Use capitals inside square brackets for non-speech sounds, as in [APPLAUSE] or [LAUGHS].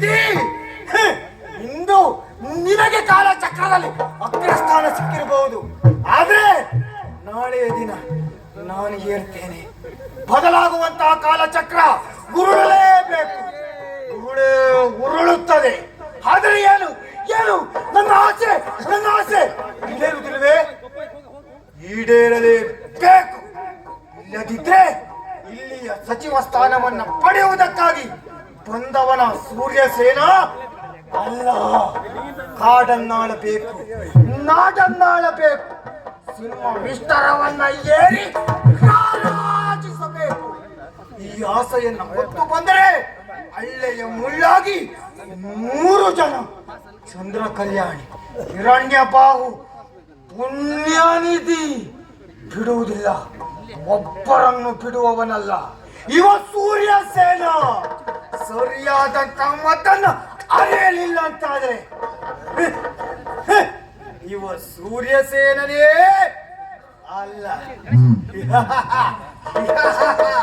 ದಯಾನಿಧಿ ಇಂದು ನಿನಗೆ ಕಾಲ ಚಕ್ರದಲ್ಲಿ ಅಗ್ರಸ್ಥಾನ ಸಿಕ್ಕಿರಬಹುದು. ಆದ್ರೆ ನಾಳೆಯ ದಿನ ನಾನು ಏರ್ತೇನೆ. ಬದಲಾಗುವಂತಹ ಕಾಲಚಕ್ರ ಉರುಳಲೇಬೇಕು. ಉರುಳೇ, ಉರುಳುತ್ತದೆ. ಆದರೆ ಏನು? ಏನು? ನನ್ನ ಆಸೆ ನನ್ನ ಆಸೆ. ಈಡೇರುವುದಿಲ್ವೇ ಈಡೇರಲೇಬೇಕು ಇಲ್ಲದಿದ್ರೆ ಇಲ್ಲಿಯ ಸಚಿವ ಸ್ಥಾನವನ್ನು ಪಡೆಯುವುದಕ್ಕಾಗಿ ಬಂದವನ ಸೂರ್ಯಸೇನ ಅಲ್ಲ, ಕಾಡನ್ನಾಳಬೇಕು, ನಾಡನ್ನಾಳಬೇಕು, ಸಿಂಹ ವಿಸ್ತಾರವನ್ನ ಏರಿ ರಾರಾಜಿಸಬೇಕು. ಈ ಆಸೆಯನ್ನು ಹೊತ್ತು ಬಂದರೆ ಹಳ್ಳೆಯ ಮುಳ್ಳಾಗಿ ಮೂರು ಜನ ಚಂದ್ರ ಕಲ್ಯಾಣಿ ಹಿರಣ್ಯ ಬಾಹು ಪುಣ್ಯನಿಧಿ ಬಿಡುವುದಿಲ್ಲ. ಒಬ್ಬರನ್ನು ಬಿಡುವವನಲ್ಲ. ಇವ ಸೂರ್ಯ ಸರಿಯಾದಂತ ಮತನ್ನ ಅರಿಯಲಿಲ್ಲ ಅಂತಾದ್ರೆ. ಇವ ಸೂರ್ಯ ಸೇನನೇ. ಅಲ್ಲ. [LAUGHS]